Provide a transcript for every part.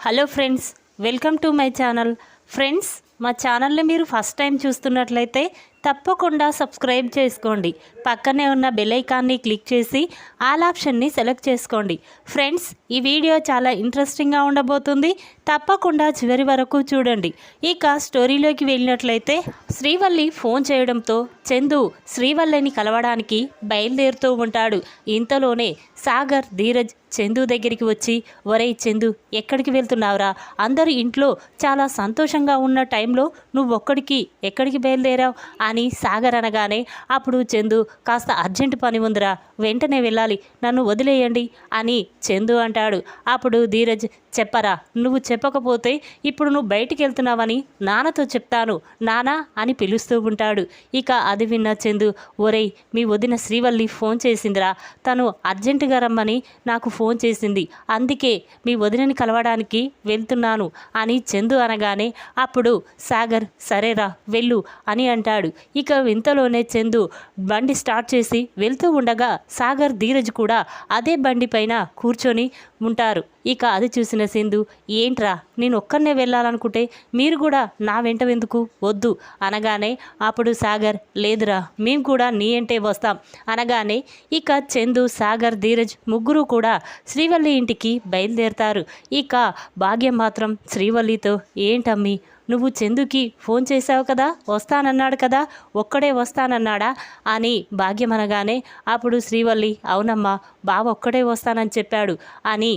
Hello friends welcome to my channel. Friends మా ఛానల్ని మీరు ఫస్ట్ టైం చూస్తున్నట్లయితే తప్పకుండా సబ్స్క్రైబ్ చేసుకోండి. పక్కనే ఉన్న బెలైకాన్ని క్లిక్ చేసి ఆల్ ఆప్షన్ని సెలెక్ట్ చేసుకోండి. ఫ్రెండ్స్ ఈ వీడియో చాలా ఇంట్రెస్టింగ్గా ఉండబోతుంది. తప్పకుండా చివరి వరకు చూడండి. ఇక స్టోరీలోకి వెళ్ళినట్లయితే శ్రీవల్లి ఫోన్ చేయడంతో చందు శ్రీవల్లిని కలవడానికి బయలుదేరుతూ ఉంటాడు. ఇంతలోనే సాగర్ ధీరజ్ చందు దగ్గరికి వచ్చి ఒరేయ్ చందు ఎక్కడికి వెళ్తున్నావురా? అందరూ ఇంట్లో చాలా సంతోషంగా ఉన్న టైంలో నువ్వు ఒక్కడికి ఎక్కడికి బయలుదేరావు? అని సాగర్ అనగానే అప్పుడు చందు కాస్త అర్జెంట్ పని ఉందిరా వెంటనే వెళ్ళాలి నన్ను వదిలేయండి అని చందు అంటాడు. అప్పుడు ధీరజ్ చెప్పరా నువ్వు చెప్పకపోతే ఇప్పుడు నువ్వు బయటికి వెళ్తున్నావని నాన్నతో చెప్తాను నానా అని పిలుస్తూ ఉంటాడు. ఇక అది విన్న చందు ఒరేయ్ మీ వదిన శ్రీవల్లి ఫోన్ చేసిందిరా తను అర్జెంటుగా రమ్మని నాకు ఫోన్ చేసింది అందుకే మీ వదినని కలవడానికి వెళ్తున్నాను అని చందు అనగానే అప్పుడు సాగర్ సరేరా వెళ్ళు అని అంటాడు. ఇక వింతలోనే చందు బండి స్టార్ట్ చేసి వెళ్తూ ఉండగా సాగర్ ధీరజ్ కూడా అదే బండి పైన కూర్చొని ఉంటారు. ఇక అది చూసిన సింధు ఏంట్రా నేను ఒక్కరినే వెళ్ళాలనుకుంటే మీరు కూడా నా వెంట ఎందుకు? వద్దు. అనగానే అప్పుడు సాగర్ లేదురా మేము కూడా నీ అంటే వస్తాం. అనగానే ఇక చందు సాగర్ ధీరజ్ ముగ్గురు కూడా శ్రీవల్లి ఇంటికి బయలుదేరతారు. ఇక భాగ్యం మాత్రం శ్రీవల్లితో ఏంటమ్మి నువ్వు చందుకి ఫోన్ చేశావు కదా? వస్తానన్నాడు కదా? ఒక్కడే వస్తానన్నాడా? అని భాగ్యం అనగానే అప్పుడు శ్రీవల్లి అవునమ్మా బావ ఒక్కడే వస్తానని చెప్పాడు అని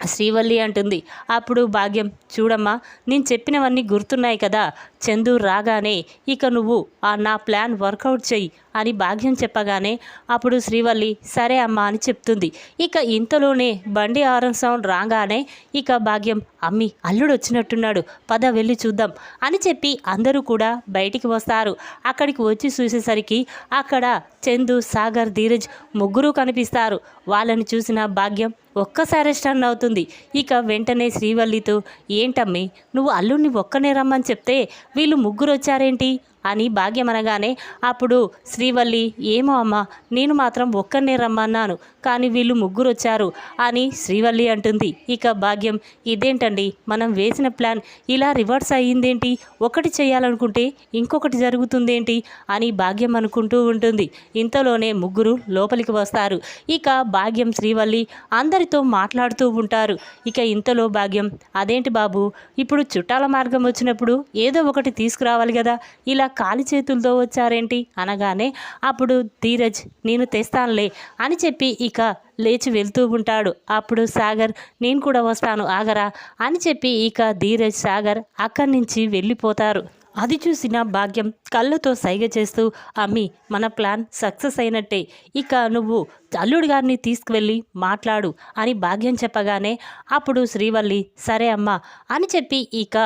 శ్రీవల్లి అంటుంది. అప్పుడు భాగ్యం చూడమ్మా నేను చెప్పినవన్నీ గుర్తున్నాయి కదా? చందు రాగానే ఇక నువ్వు ఆ నా ప్లాన్ వర్కౌట్ చెయ్యి. అని భాగ్యం చెప్పగానే అప్పుడు శ్రీవల్లి సరే అమ్మా అని చెప్తుంది. ఇక ఇంతలోనే బండి ఆరం సౌండ్ రాగానే ఇక భాగ్యం అమ్మి అల్లుడు వచ్చినట్టున్నాడు పద వెళ్ళి చూద్దాం అని చెప్పి అందరూ కూడా బయటికి వస్తారు. అక్కడికి వచ్చి చూసేసరికి అక్కడ చందు సాగర్ ధీరజ్ ముగ్గురు కనిపిస్తారు. వాళ్ళని చూసిన భాగ్యం ఒక్కసారి స్టన్ అవుతుంది. ఇక వెంటనే శ్రీవల్లితో ఏంటమ్మి నువ్వు అల్లుడిని ఒక్కనే రమ్మని చెప్తే వీళ్ళు ముగ్గురు వచ్చారేంటి అని భాగ్యం అనగానే అప్పుడు శ్రీవల్లి ఏమో అమ్మా నేను మాత్రం ఒక్కరినే రమ్మన్నాను కానీ వీళ్ళు ముగ్గురు వచ్చారు అని శ్రీవల్లి అంటుంది. ఇక భాగ్యం ఇదేంటండి మనం వేసిన ప్లాన్ ఇలా రివర్స్ అయ్యిందేంటి? ఒకటి చేయాలనుకుంటే ఇంకొకటి జరుగుతుందేంటి? అని భాగ్యం అనుకుంటూ ఉంటుంది. ఇంతలోనే ముగ్గురు లోపలికి వస్తారు. ఇక భాగ్యం శ్రీవల్లి అందరితో మాట్లాడుతూ ఉంటారు. ఇక ఇంతలో భాగ్యం అదేంటి బాబు ఇప్పుడు చుట్టాల మార్గం వచ్చినప్పుడు ఏదో ఒకటి తీసుకురావాలి కదా ఇలా ఖాళీ చేతులతో వచ్చారేంటి? అనగానే అప్పుడు ధీరజ్ నేను తెస్తానులే అని చెప్పి ఇక లేచి వెళ్తూ ఉంటాడు. అప్పుడు సాగర్ నేను కూడా వస్తాను ఆగరా అని చెప్పి ఇక ధీరజ్ సాగర్ అక్కడి నుంచి వెళ్ళిపోతారు. అది చూసిన భాగ్యం కళ్ళతో సైగ చేస్తూ అమ్మి మన ప్లాన్ సక్సెస్ అయినట్టే. ఇక నువ్వు అల్లుడు గారిని తీసుకువెళ్ళి మాట్లాడు అని భాగ్యం చెప్పగానే అప్పుడు శ్రీవల్లి సరే అమ్మా అని చెప్పి ఇక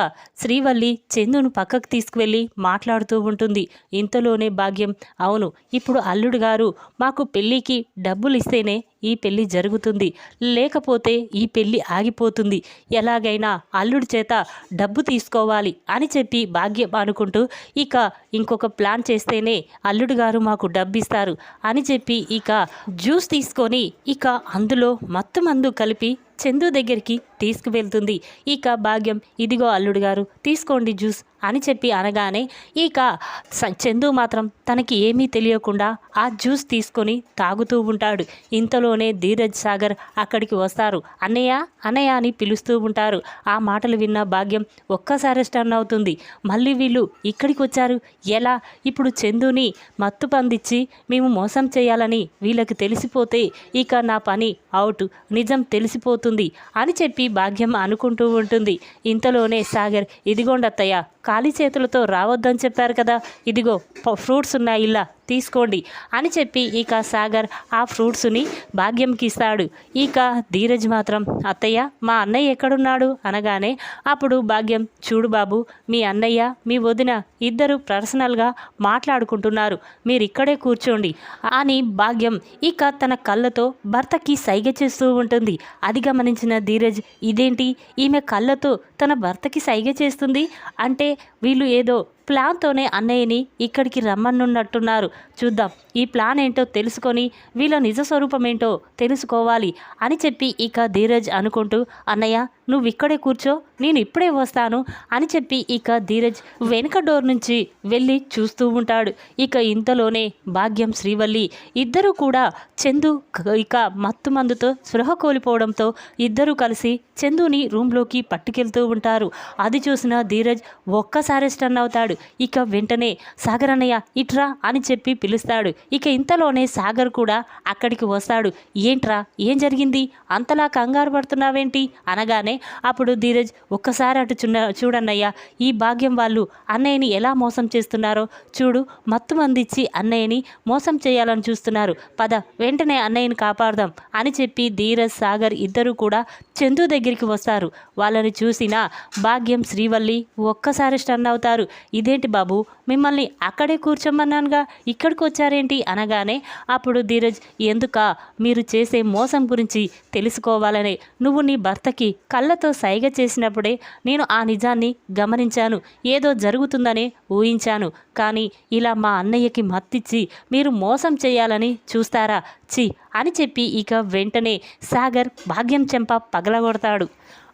శ్రీవల్లి చందును పక్కకు తీసుకువెళ్ళి మాట్లాడుతూ ఉంటుంది. ఇంతలోనే భాగ్యం అవును ఇప్పుడు అల్లుడు గారు మాకు పెళ్ళికి డబ్బులు ఇస్తేనే ఈ పెళ్ళి జరుగుతుంది. లేకపోతే ఈ పెళ్ళి ఆగిపోతుంది. ఎలాగైనా అల్లుడి చేత డబ్బు తీసుకోవాలి అని చెప్పి భాగ్యం అనుకుంటూ ఇక ఇంకొక ప్లాన్ చేస్తేనే అల్లుడు గారు మాకు డబ్బు ఇస్తారు అని చెప్పి ఇక జ్యూస్ జ్యూస్ తీసుకొని ఇక అందులో మత్తు మందు కలిపి చందు దగ్గరికి తీసుకువెళ్తుంది. ఇక భాగ్యం ఇదిగో అల్లుడు గారు తీసుకోండి జ్యూస్. అని చెప్పి అనగానే ఇక చందు మాత్రం తనకి ఏమీ తెలియకుండా ఆ జ్యూస్ తీసుకొని తాగుతూ ఉంటాడు. ఇంతలోనే ధీరజ్ సాగర్ అక్కడికి వస్తారు. అన్నయ్య అన్నయ్య అని పిలుస్తూ ఉంటారు. ఆ మాటలు విన్న భాగ్యం ఒక్కసారి స్టన్ అవుతుంది. మళ్ళీ వీళ్ళు ఇక్కడికి వచ్చారు? ఎలా? ఇప్పుడు చందుని మత్తు పందిచ్చి మేము మోసం చేయాలని వీళ్ళకి తెలిసిపోతే ఇక నా పని అవుట్. నిజం తెలిసిపోతుంది అని చెప్పి భాగ్యం అనుకుంటూ ఉంటుంది. ఇంతలోనే సాగర్ ఇదిగోండత్తయ్య ఖాళీ చేతులతో రావద్దని చెప్పారు కదా. ఇదిగో ఫ్రూట్స్ ఉన్నాయి ఇలా. తీసుకోండి అని చెప్పి ఇక సాగర్ ఆ ఫ్రూట్స్ని భాగ్యంకి ఇస్తాడు. ఇక ధీరజ్ మాత్రం అత్తయ్య మా అన్నయ్య ఎక్కడున్నాడు? అనగానే అప్పుడు భాగ్యం చూడు బాబు మీ అన్నయ్య మీ వదిన ఇద్దరు పర్సనల్గా మాట్లాడుకుంటున్నారు. మీరు ఇక్కడే కూర్చోండి. అని భాగ్యం ఇక తన కళ్ళతో భర్తకి సైగ చేస్తూ ఉంటుంది. అది గమనించిన ధీరజ్ ఇదేంటి? ఈమె కళ్ళతో తన భర్తకి సైగ చేస్తుంది? అంటే వీళ్ళు ఏదో ప్లాన్తోనే అన్నయ్యని ఇక్కడికి రమ్మనున్నట్టున్నారు. చూద్దాం ఈ ప్లాన్ ఏంటో తెలుసుకొని వీళ్ళ నిజ స్వరూపం ఏంటో తెలుసుకోవాలి అని చెప్పి ఇక ధీరజ్ అనుకుంటూ అన్నయ్య నువ్వు ఇక్కడే కూర్చో నేను ఇప్పుడే వస్తాను అని చెప్పి ఇక ధీరజ్ వెనుక డోర్ నుంచి వెళ్ళి చూస్తూ ఉంటాడు. ఇక ఇంతలోనే భాగ్యం శ్రీవల్లి ఇద్దరు కూడా చందు ఇక మత్తు మందుతో స్పృహ కోల్పోవడంతో ఇద్దరూ కలిసి చందుని రూమ్లోకి పట్టుకెళ్తూ ఉంటారు. అది చూసిన ధీరజ్ ఒక్కసారి స్టన్ అవుతాడు. ఇక వెంటనే సాగర్ అన్నయ్య ఇట్రా అని చెప్పి పిలుస్తాడు. ఇక ఇంతలోనే సాగర్ కూడా అక్కడికి వస్తాడు. ఏంట్రా ఏం జరిగింది? అంతలా కంగారు పడుతున్నావేంటి? అనగానే అప్పుడు ధీరజ్ ఒక్కసారి అటు చున్న చూడన్నయ్యా ఈ భాగ్యం వాళ్ళు అన్నయ్యని ఎలా మోసం చేస్తున్నారో చూడు మత్తు మందిచ్చి అన్నయ్యని మోసం చేయాలని చూస్తున్నారు. పద వెంటనే అన్నయ్యని కాపాడదాం అని చెప్పి ధీరజ్ సాగర్ ఇద్దరు కూడా చందు దగ్గరికి వస్తారు. వాళ్ళని చూసిన భాగ్యం శ్రీవల్లి ఒక్కసారి స్టన్ అవుతారు. ఇదేంటి బాబు మిమ్మల్ని అక్కడే కూర్చోమన్నానుగా ఇక్కడికి వచ్చారేంటి? అనగానే అప్పుడు ధీరజ్ ఎందుక మీరు చేసే మోసం గురించి తెలుసుకోవాలనే నువ్వు నీ భర్తకి కళ్ళతో సైగ చేసినప్పుడే నేను ఆ నిజాన్ని గమనించాను. ఏదో జరుగుతుందనే ఊహించాను. కానీ ఇలా మా అన్నయ్యకి మత్తిచ్చి మీరు మోసం చేయాలని చూస్తారా? చి అని చెప్పి ఇక వెంటనే సాగర్ భాగ్యం చెంప పగలగొడతాడు.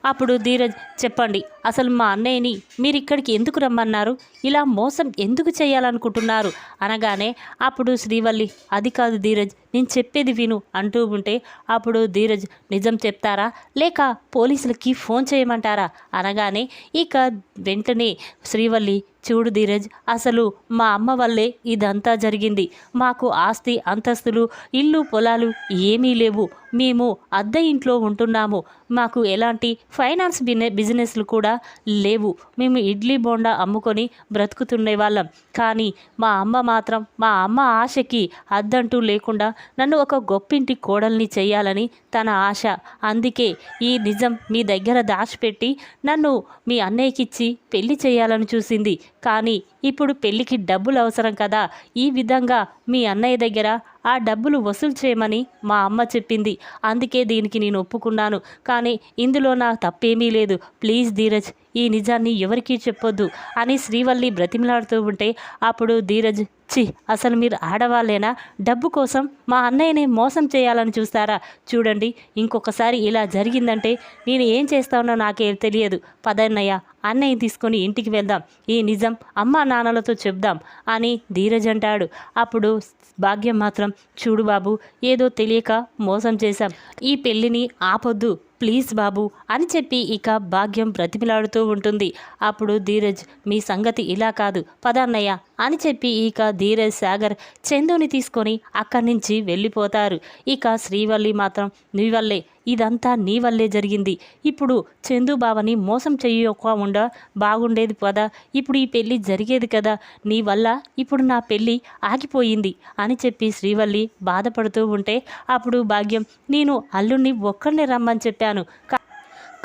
అప్పుడు ధీరజ్ చెప్పండి అసలు మా అన్నయ్యని మీరు ఇక్కడికి ఎందుకు రమ్మన్నారు? ఇలా మోసం ఎందుకు చేయాలనుకుంటున్నారు? అనగానే అప్పుడు శ్రీవల్లి అది కాదు ధీరజ్ నేను చెప్పేది విను అంటూ ఉంటే అప్పుడు ధీరజ్ నిజం చెప్తారా? లేక పోలీసులకి ఫోన్ చేయమంటారా? అనగానే ఇక వెంటనే శ్రీవల్లి చూడు ధీరజ్ అసలు మా అమ్మ వల్లే ఇదంతా జరిగింది. మాకు ఆస్తి అంతస్తులు ఇల్లు పొలాలు ఏమీ లేవు. మేము అద్దె ఇంట్లో ఉంటున్నాము. మాకు ఎలాంటి ఫైనాన్స్ బినె బిజినెస్లు కూడా లేవు. మేము ఇడ్లీ బోండా అమ్ముకొని బ్రతుకుతుండే వాళ్ళం. కానీ మా అమ్మ మాత్రం మా అమ్మ ఆశకి అద్దంటూ లేకుండా నన్ను ఒక గొప్పింటి కోడల్ని చేయాలని తన ఆశ. అందుకే ఈ నిజం మీ దగ్గర దాచిపెట్టి నన్ను మీ అన్నయ్యకిచ్చి పెళ్ళి చేయాలని చూసింది. కానీ ఇప్పుడు పెళ్ళికి డబ్బులు అవసరం కదా. ఈ విధంగా మీ అన్నయ్య దగ్గర ఆ డబ్బులు వసూలు చేయమని మా అమ్మ చెప్పింది. అందుకే దీనికి నేను ఒప్పుకున్నాను. కానీ ఇందులో నా తప్పేమీ లేదు. ప్లీజ్ ధీరజ్ ఈ నిజాన్ని ఎవరికీ చెప్పొద్దు అని శ్రీవల్లి బ్రతిమలాడుతూ ఉంటే అప్పుడు ధీరజ్ చి అసలు మీరు ఆడవాళ్ళేనా? డబ్బు కోసం మా అన్నయ్యని మోసం చేయాలని చూస్తారా? చూడండి ఇంకొకసారి ఇలా జరిగిందంటే నేను ఏం చేస్తానో నాకే తెలియదు. పదన్నయ్య అన్నయ్య తీసుకొని ఇంటికి వెళ్దాం. ఈ నిజం అమ్మా నాన్నలతో చెప్దాం అని ధీరజ్ అంటాడు. అప్పుడు భాగ్యం మాత్రం చూడు బాబు ఏదో తెలియక మోసం చేశాం. ఈ పెళ్ళిని ఆపొద్దు. ప్లీజ్ బాబు అని చెప్పి ఇక భాగ్యం బ్రతిమిలాడుతూ ఉంటుంది. అప్పుడు ధీరజ్ మీ సంగతి ఇలా కాదు పదన్నయ్య అని చెప్పి ఇక ధీరజ్ సాగర్ చందుని తీసుకొని అక్కడి నుంచి వెళ్ళిపోతారు. ఇక శ్రీవల్లి మాత్రం నీ వల్లే ఇదంతా నీ వల్లే జరిగింది. ఇప్పుడు చందు బావని మోసం చెయ్యకుండా బాగుండేది పదా. ఇప్పుడు ఈ పెళ్ళి జరిగేది కదా నీ వల్ల ఇప్పుడు నా పెళ్ళి ఆగిపోయింది అని చెప్పి శ్రీవల్లి బాధపడుతూ ఉంటే అప్పుడు భాగ్యం నేను అల్లుణ్ణి ఒక్కడిని రమ్మని చెప్పాను కా-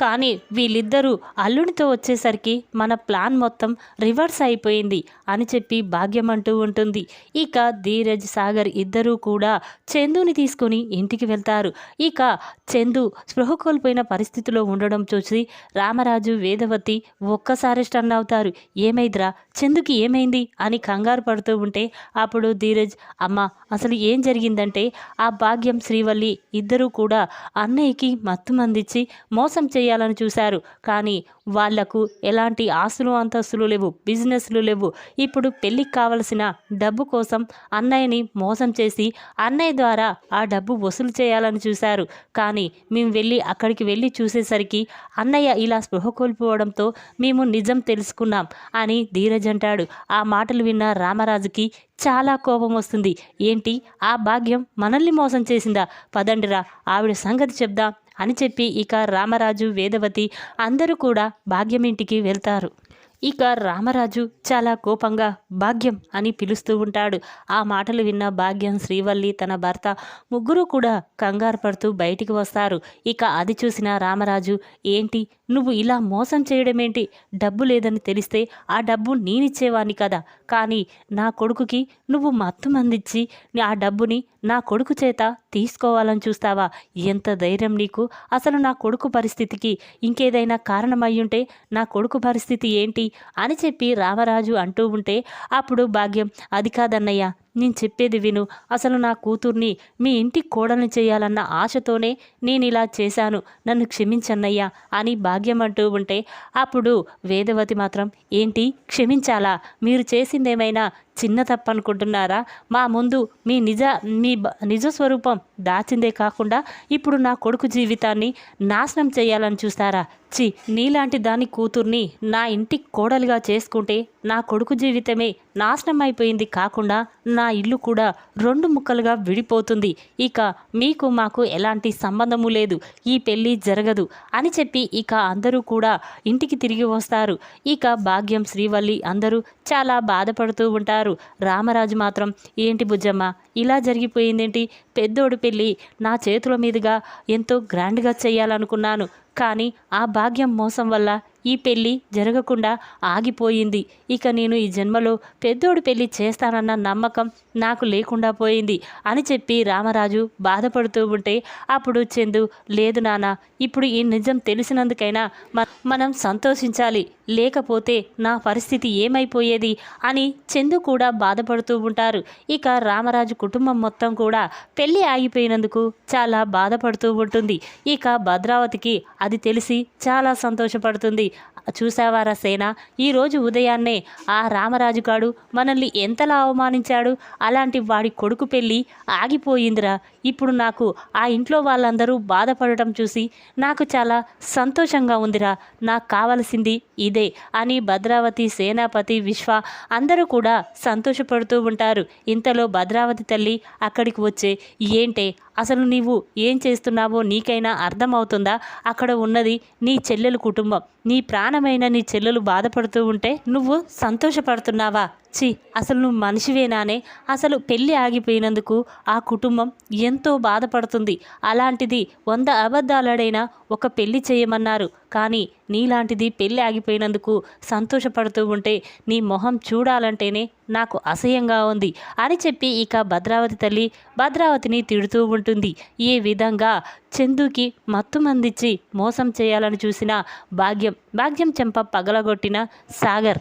కానీ వీళ్ళిద్దరూ అల్లునితో వచ్చేసరికి మన ప్లాన్ మొత్తం రివర్స్ అయిపోయింది అని చెప్పి భాగ్యం అంటూ ఉంటుంది. ఇక ధీరజ్ సాగర్ ఇద్దరూ కూడా చందుని తీసుకొని ఇంటికి వెళ్తారు. ఇక చందు స్పృహ కోల్పోయిన పరిస్థితిలో ఉండడం చూసి రామరాజు వేదవతి ఒక్కసారి స్టన్ అవుతారు. ఏమైద్రా? చందుకి ఏమైంది? అని కంగారు పడుతూ ఉంటే అప్పుడు ధీరజ్ అమ్మ అసలు ఏం జరిగిందంటే ఆ భాగ్యం శ్రీవల్లి ఇద్దరూ కూడా అన్నయ్యకి మత్తు మందిచ్చి మోసం చేయాలని చూశారు. కానీ వాళ్ళకు ఎలాంటి ఆస్తులు అంతస్తులు లేవు బిజినెస్లు లేవు. ఇప్పుడు పెళ్ళికి కావలసిన డబ్బు కోసం అన్నయ్యని మోసం చేసి అన్నయ్య ద్వారా ఆ డబ్బు వసూలు చేయాలని చూశారు. కానీ మేము వెళ్ళి అక్కడికి వెళ్ళి చూసేసరికి అన్నయ్య ఇలా స్పృహ కోల్పోవడంతో మేము నిజం తెలుసుకున్నాం అని ధీరజ్ అంటాడు. ఆ మాటలు విన్న రామరాజుకి చాలా కోపం వస్తుంది. ఏంటి? ఆ భాగ్యం మనల్ని మోసం చేసిందా? పదండిరా ఆవిడ సంగతి చెప్దాం. అని చెప్పి ఇక రామరాజు వేదవతి అందరూ కూడా భాగ్యమింటికి వెళ్తారు. ఇక రామరాజు చాలా కోపంగా భాగ్యం అని పిలుస్తూ ఉంటాడు. ఆ మాటలు విన్న భాగ్యం శ్రీవల్లి తన భర్త ముగ్గురు కూడా కంగారు పడుతూ బయటికి వస్తారు. ఇక అది చూసిన రామరాజు ఏంటి? నువ్వు ఇలా మోసం చేయడమేంటి? డబ్బు లేదని తెలిస్తే ఆ డబ్బు నేనిచ్చేవాణ్ణి కదా. కానీ నా కొడుకుకి నువ్వు మత్తు మందిచ్చి ఆ డబ్బుని నా కొడుకు చేత తీసుకోవాలని చూస్తావా? ఎంత ధైర్యం నీకు? అసలు నా కొడుకు పరిస్థితికి ఇంకేదైనా కారణమయ్యుంటే నా కొడుకు పరిస్థితి ఏంటి? అని చెప్పి రామరాజు అంటూ ఉంటే అప్పుడు భాగ్యం అది కాదన్నయ్య. నేను చెప్పేది విను. అసలు నా కూతుర్ని మీ ఇంటి కోడల్ని చేయాలన్న ఆశతోనే నేను ఇలా చేశాను. నన్ను క్షమించన్నయ్యా అని భాగ్యం అంటూ ఉంటే అప్పుడు వేదవతి మాత్రం ఏంటి? క్షమించాలా? మీరు చేసిందేమైనా చిన్న తప్పనుకుంటున్నారా? మా ముందు మీ నిజ మీ బ- నిజ స్వరూపం దాచిందే కాకుండా ఇప్పుడు నా కొడుకు జీవితాన్ని నాశనం చేయాలని చూస్తారా? చి నీలాంటి దాని కూతుర్ని నా ఇంటి కోడలుగా చేసుకుంటే నా కొడుకు జీవితమే నాశనం అయిపోయింది కాకుండా నా ఇల్లు కూడా రెండు ముక్కలుగా విడిపోతుంది. ఇక మీకు మాకు ఎలాంటి సంబంధము లేదు. ఈ పెళ్ళి జరగదు అని చెప్పి ఇక అందరూ కూడా ఇంటికి తిరిగి వస్తారు. ఇక భాగ్యం శ్రీవల్లి అందరూ చాలా బాధపడుతూ ఉంటారు. రామరాజు మాత్రం ఏంటి బుజ్జమ్మ ఇలా జరిగిపోయిందేంటి? పెద్దోడు పెళ్ళి నా చేతుల మీదుగా ఎంతో గ్రాండ్గా చేయాలనుకున్నాను. కానీ ఆ భాగ్యం మోసం వల్ల ఈ పెళ్ళి జరగకుండా ఆగిపోయింది. ఇక నేను ఈ జన్మలో పెద్దోడు పెళ్ళి చేస్తానన్న నమ్మకం నాకు లేకుండా పోయింది అని చెప్పి రామరాజు బాధపడుతూ ఉంటే అప్పుడు చందు లేదు నాన్న ఇప్పుడు ఈ నిజం తెలిసినందుకైనా మ- మనం సంతోషించాలి లేకపోతే నా పరిస్థితి ఏమైపోయేది అని చందు కూడా బాధపడుతూ ఉంటారు. ఇక రామరాజు కుటుంబం మొత్తం కూడా పెళ్ళి ఆగిపోయినందుకు చాలా బాధపడుతూ ఉంటుంది. ఇక భద్రావతికి అది తెలిసి చాలా సంతోషపడుతుంది. చూసావారా సేన? ఈరోజు ఉదయాన్నే ఆ రామరాజు గాడు మనల్ని ఎంతలా అవమానించాడు? అలాంటి వాడి కొడుకు పెళ్ళి ఆగిపోయిందిరా. ఇప్పుడు నాకు ఆ ఇంట్లో వాళ్ళందరూ బాధపడటం చూసి నాకు చాలా సంతోషంగా ఉందిరా. నాకు కావలసింది ఇదే అని భద్రావతి సేనాపతి విశ్వ అందరూ కూడా సంతోషపడుతూ ఉంటారు. ఇంతలో భద్రావతి తల్లి అక్కడికి వచ్చే ఏంటే అసలు నీవు ఏం చేస్తున్నావో నీకైనా అర్థమవుతుందా? అక్కడ ఉన్నది నీ చెల్లెలు కుటుంబం. నీ ప్రాణమైన నీ చెల్లెలు బాధపడుతూ ఉంటే నువ్వు సంతోషపడుతున్నావా? చి అసలు నువ్వు మనిషివేనానే? అసలు పెళ్ళి ఆగిపోయినందుకు ఆ కుటుంబం ఎంతో బాధపడుతుంది. అలాంటిది వంద అబద్ధాలడైనా ఒక పెళ్ళి చేయమన్నారు. కానీ నీలాంటిది పెళ్ళి ఆగిపోయినందుకు సంతోషపడుతూ ఉంటే నీ మొహం చూడాలంటేనే నాకు అసహ్యంగా ఉంది అని చెప్పి ఇక భద్రావతి తల్లి భద్రావతిని తిడుతూ ఉంటుంది. ఈ విధంగా? చందుకి మత్తు మందిచ్చి మోసం చేయాలని చూసిన భాగ్యం భాగ్యం చెంప పగలగొట్టిన సాగర్.